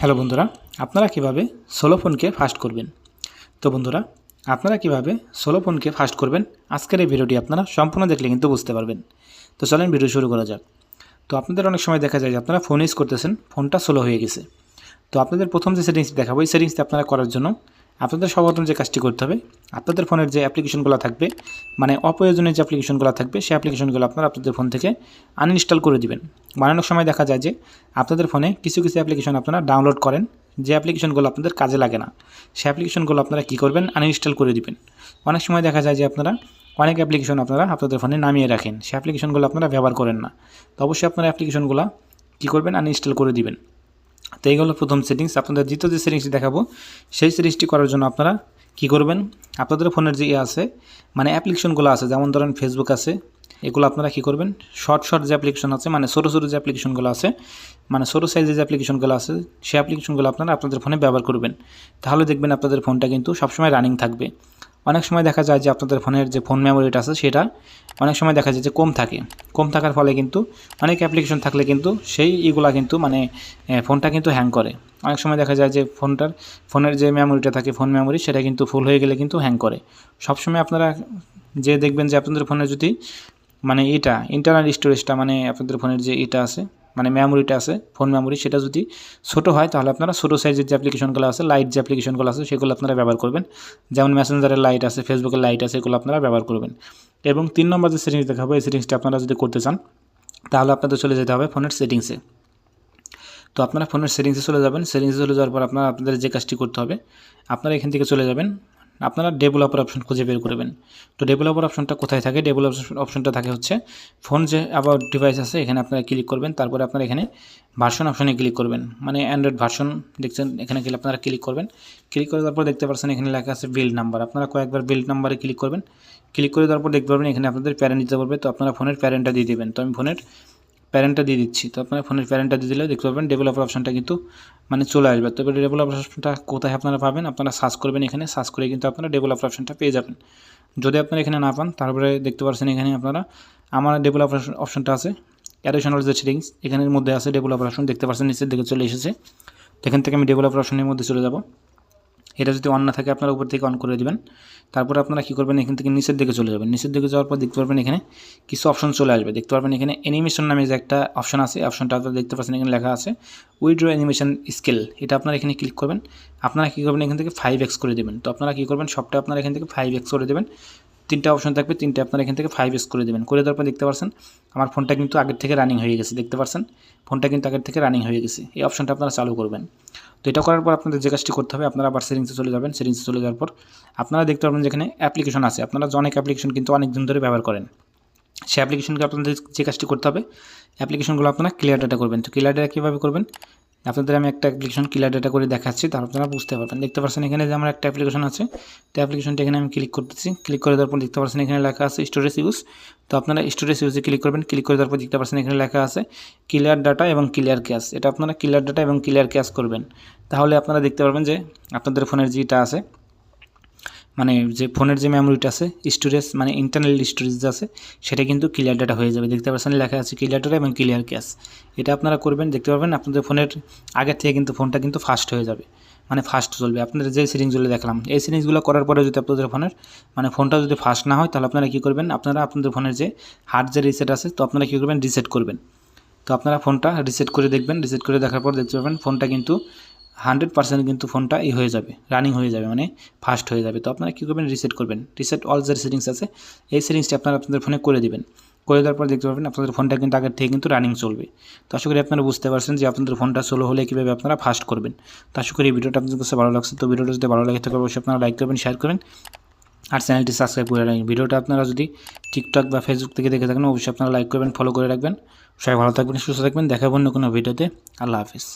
Hello বন্ধুরা, আপনারা কীভাবে সোলো ফোনকে ফাস্ট করবেন? তো বন্ধুরা, আপনারা কীভাবে সোলো ফোনকে ফাস্ট করবেন? আজকের এই ভিডিওটি আপনারা সম্পূর্ণ দেখলে কিন্তু বুঝতে পারবেন। তো চলেন ভিডিও শুরু করা যাক। তো আপনাদের অনেক সময় দেখা যায় যে আপনারা ফোন ইউজ করতেছেন ফোনটা সোলো হয়ে গেছে। তো আপনাদের প্রথম যে সেটিংস দেখাবো, এই সেটিংসটি আপনারা করার জন্য আপনাদের সর্বপ্রথম যে কাজটি করতে হবে, আপনাদের ফোনের যে অ্যাপ্লিকেশনগুলো থাকবে মানে অপ্রয়োজনীয় যে অ্যাপ্লিকেশনগুলো থাকবে, সেই অ্যাপ্লিকেশনগুলো আপনারা আপনাদের ফোন থেকে আনইনস্টল করে দিবেন। বানানোর সময় দেখা যায় যে আপনাদের ফোনে কিছু কিছু অ্যাপ্লিকেশন আপনারা ডাউনলোড করেন, যে অ্যাপ্লিকেশনগুলো আপনাদের কাজে লাগে না। সেই অ্যাপ্লিকেশনগুলো আপনারা কী করবেন? আনইনস্টল করে দিবেন। অনেক সময় দেখা যায় যে আপনারা অনেক অ্যাপ্লিকেশন আপনারা আপনাদের ফোনে নামিয়ে রাখেন, সেই অ্যাপ্লিকেশনগুলো আপনারা ব্যবহার করেন না। তো অবশ্যই আপনারা অ্যাপ্লিকেশনগুলো কী করবেন? আনইনস্টল করে দিবেন। তো এই হলো প্রথম সেটিংস আপনাদের দ্বিতীয় যে সেটিংসটি দেখাবো, সেই সেটিংসটি করার জন্য আপনারা কি করবেন? আপনাদের ফোনের যে ইয়ে আছে মানে অ্যাপ্লিকেশনগুলো আছে, যেমন ধরেন ফেসবুক আছে, এগুলো আপনারা কী করবেন? শর্ট শর্ট যে অ্যাপ্লিকেশন আছে মানে ছোটো ছোটো যে অ্যাপ্লিকেশনগুলো আছে মানে ছোটো সাইজের যে অ্যাপ্লিকেশনগুলো আছে, সেই অ্যাপ্লিকেশনগুলো আপনারা আপনাদের ফোনে ব্যবহার করবেন। তাহলে দেখবেন আপনাদের ফোনটা কিন্তু সবসময় রানিং থাকবে। অনেক সময় দেখা যায় যে আপনাদের ফোনের যে ফোন মেমোরিটা আছে সেটা অনেক সময় দেখা যায় যে কম থাকে। কম থাকার ফলে কিন্তু অনেক অ্যাপ্লিকেশন থাকলে কিন্তু সেই ইগুলা কিন্তু মানে ফোনটা কিন্তু হ্যাং করে। অনেক সময় দেখা যায় যে ফোনটার, ফোনের যে মেমোরিটা থাকে ফোন মেমোরি সেটা কিন্তু ফুল হয়ে গেলে কিন্তু হ্যাং করে। সবসময় আপনারা যে দেখবেন যে আপনাদের ফোনে যদি মানে এটা ইন্টারনাল স্টোরেজটা মানে আপনাদের ফোনের যে এটা আছে মানে মেমোরিটা আছে ফোন মেমোরি সেটা যদি ছোট হয়, তাহলে আপনারা ছোটো সাইজের যে অ্যাপ্লিকেশনগুলো আছে লাইট যে অ্যাপ্লিকেশনগুলো আছে, সেগুলো আপনারা ব্যবহার করবেন। যেমন মেসেঞ্জারের লাইট আছে ফেসবুকের লাইট আছে, এগুলো আপনারা ব্যবহার করবেন। এবং তিন নম্বর যে সেটিংস দেখাবো, এই সেটিংসটা আপনারা যদি করতে চান, তাহলে আপনাদের চলে যেতে হবে ফোনের সেটিংসে তো আপনারা ফোনের সেটিংসে চলে যাবেন। সেটিংসে চলে যাওয়ার পর আপনারা, আপনাদের যে কাজটি করতে হবে, আপনারা এখান থেকে চলে যাবেন। আপনারা ডেভেলপার অপশন খুঁজে বের করবেন তো ডেভেলপার অপশনটা কোথায় থাকে? ডেভেলপার অপশনটা থাকে হচ্ছে ফোন যে আবার ডিভাইস আছে, এখানে আপনারা ক্লিক করবেন, তারপরে আপনারা এখানে ভার্সন অপশনে ক্লিক করবেন। মানে অ্যান্ড্রয়েড ভার্সন দেখছেন, এখানে গেলে আপনারা ক্লিক করবেন। ক্লিক করে তারপর দেখতে পাচ্ছেন এখানে লেখা আছে বিল্ড নাম্বার আপনারা কয়েকবার বিল্ড নাম্বারে ক্লিক করবেন। ক্লিক করে তারপর দেখতে পারবেন এখানে আপনাদের প্যারেন্ট দিতে পারবে তো আপনারা ফোনের প্যারেন্টটা দিয়ে দেবেন। তো আমি ফোনের প্যারেন্টটা দিয়ে দিচ্ছি। তো আপনারা ফোনের প্যারেন্টটা দিয়ে দিলে দেখতে পাবেন ডেভেলপার অপশনটা কিন্তু মানে চলে আসবে। তবে ডেভেলপার অপশনটা কোথায় আপনারা পাবেন? আপনারা সার্চ করবেন এখানে। সার্চ করে কিন্তু আপনারা ডেভেলপার অপশনটা পেয়ে যাবেন। যদি আপনারা এখানে না পান, তারপরে দেখতে পাচ্ছেন এখানে আপনারা আমার ডেভেলপার অপশনটা আছে। অ্যাডিশনাল যে সেটিংস এখানের মধ্যে আছে ডেভেলপার অপশন দেখতে পাচ্ছেন নিচের দিকে চলে এসেছে। এখান থেকে আমি ডেভেলপার অপশনের মধ্যে চলে যাব। এটা যদি অন না থাকে আপনারা উপর থেকে অন করে দেবেন। তারপরে আপনারা কী করবেন? এখান থেকে নিচের দিকে চলে যাবেন। নিচের দিকে যাওয়ার পর দেখতে পারবেন এখানে কিছু অপশন চলে আসবে। দেখতে পারবেন এখানে অ্যানিমেশন নামে যে একটা অপশন আছে অপশনটা আপনারা দেখতে পাচ্ছেন এখানে লেখা আছে উইড্রো অ্যানিমেশন স্কেল এটা আপনারা এখানে ক্লিক করবেন। আপনারা কী করবেন? এখান থেকে ফাইভ এক্স করে দেবেন। তো আপনারা কী করবেন? সবটা আপনারা এখান থেকে ফাইভ এক্স করে দেবেন। তিনটা অপশন থাকবে, তিনটে আপনারা এখান থেকে ফাইভ এক্স করে দেবেন। করে দেওয়ার পর দেখতে পাচ্ছেন আমার ফোনটা কিন্তু আগের থেকে রানিং হয়ে গেছে, দেখতে পাচ্ছেন ফোনটা কিন্তু আগের থেকে রানিং হয়ে গেছে। এই অপশনটা আপনারা চালু করবেন। তো এটা করার পর আপনাদের যে কাজটি করতে হবে, আপনারা আবার সেটিংসে চলে যাবেন। সেটিংসে চলে যাওয়ার পর আপনারা দেখতে পারবেন যেখানে অ্যাপ্লিকেশন আছে। আপনারা অনেক অ্যাপ্লিকেশন কিন্তু অনেক দিন ধরে ব্যবহার করেন। সেই অ্যাপ্লিকেশনকে আপনাদের যে কাজটি করতে হবে অ্যাপ্লিকেশনগুলো আপনারা ক্লিয়ার ডাটা করবেন। তো ক্লিয়ার ডাটা কীভাবে করবেন? আপনাদের আমি একটা অ্যাপ্লিকেশন ক্লিয়ার ডেটা করে দেখাচ্ছি তার আপনারা বুঝতে পারবেন। দেখতে পাচ্ছেন এখানে যে আমার একটা অ্যাপ্লিকেশন আছে, তো অ্যাপ্লিকেশনটা এখানে আমি ক্লিক করতেছি। ক্লিক করে দেওয়ার পর দেখতে পাচ্ছেন এখানে লেখা আছে স্টোরেজ ইউজ তো আপনারা স্টোরেজ ইউজে ক্লিক করবেন ক্লিক করে দেওয়ার পর দেখতে পাচ্ছেন এখানে লেখা আছে ক্লিয়ার ডাটা এবং ক্লিয়ার ক্যাশ এটা আপনারা ক্লিয়ার ডাটা এবং ক্লিয়ার ক্যাশ করবেন। তাহলে আপনারা দেখতে পারবেন যে আপনাদের ফোনের যেটা আছে মানে যে ফোনের যে মেমোরিটা আছে স্টোরেজ মানে ইন্টারনাল স্টোরেজ আছে, সেটা কিন্তু ক্লিয়ার ডাটা হয়ে যাবে। দেখতে পাচ্ছেন, লেখা আছে ক্লিয়ার ডাটা এবং ক্লিয়ার ক্যাশ এটা আপনারা করবেন, দেখতে পারবেন, আপনাদের ফোনের আগের থেকে কিন্তু ফোনটা কিন্তু ফাস্ট হয়ে যাবে। মানে ফাস্ট চলবে। আপনাদের যে সিরিজগুলো দেখলাম, এই সেটিংসগুলো করার পরে যদি আপনাদের ফোনের মানে ফোনটা যদি ফাস্ট না হয়, তাহলে আপনারা কী করবেন, আপনারা আপনাদের ফোনের যে হার্ড যে রিসেট আছে, তো আপনারা কী করবেন রিসেট করবেন। তো আপনারা ফোনটা রিসেট করে দেখবেন রিসেট করে দেখার পর দেখতে পাবেন, ফোনটা কিন্তু হান্ড্রেড পার্সেন্ট কিন্তু ফোনটা ই হয়ে যাবে, রানিং হয়ে যাবে মানে ফাস্ট হয়ে যাবে। তো আপনারা কী করবেন? রিসেট করবেন। রিসেট অল যে সেটিংস আছে। এই সেটিংসটি আপনারা আপনাদের ফোনে করে দেবেন। করে দেওয়ার পর দেখতে পাবেন আপনাদের ফোনটা কিন্তু আগের থেকে কিন্তু রানিং চলবে। তো আশা করি আপনারা বুঝতে পারছেন যে আপনাদের ফোনটা স্লো হলে কীভাবে আপনারা ফাস্ট করবেন। তো আশা করি ভিডিওটা আপনাদের কাছে ভালো লাগছে। তো ভিডিওটা যদি ভালো লাগে থাকে, অবশ্যই আপনারা লাইক করবেন শেয়ার করেন আর চ্যানেলটি সাবস্ক্রাইব করে রাখবেন। ভিডিওটা আপনারা যদি টিকটক বা ফেসবুক থেকে দেখে থাকেন, অবশ্যই আপনারা লাইক করবেন ফলো করে রাখবেন। সবাই ভালো থাকবেন, সুস্থ থাকবেন। দেখাবো অন্য কোনো ভিডিওতে। আল্লাহ হাফিজ।